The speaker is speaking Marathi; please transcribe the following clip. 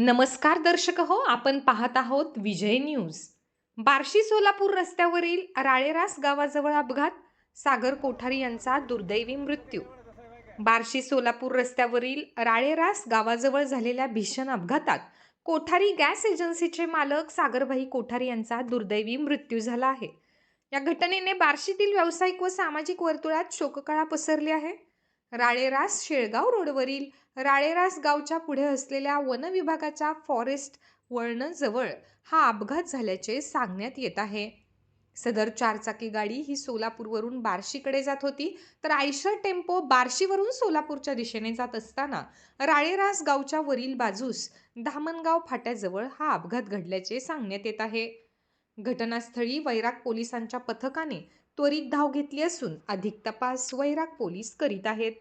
नमस्कार दर्शक हो आपण पाहत आहोत विजय न्यूज. बार्शी सोलापूर रस्त्यावरील राळेरास गावाजवळ अपघात सागर कोठारी यांचा दुर्दैवी मृत्यू. बार्शी सोलापूर रस्त्यावरील राळेरास गावाजवळ झालेल्या भीषण अपघातात कोठारी गॅस एजन्सीचे मालक सागरभाई कोठारी यांचा दुर्दैवी मृत्यू झाला आहे. या घटनेने बार्शीतील व्यावसायिक व सामाजिक वर्तुळात शोककळा पसरली आहे. राळेरास शेळगाव रोडवरील राळेरास गावच्या पुढे असलेल्या वन विभागाच्या फॉरेस्ट वळणजवळ हा अपघात झाल्याचे सांगण्यात येत आहे. सदर चारचाकी गाडी ही सोलापूरवरून बार्शीकडे जात होती तर आयशर टेम्पो बार्शीवरून सोलापूरच्या दिशेने जात असताना राळेरास गावच्या वरील बाजूस धामणगाव फाट्याजवळ हा अपघात घडल्याचे सांगण्यात येत आहे. घटनास्थळी वैराग पोलिसांच्या पथकाने त्वरित धाव घेतली असून अधिक तपास वैराग पोलीस करीत आहेत.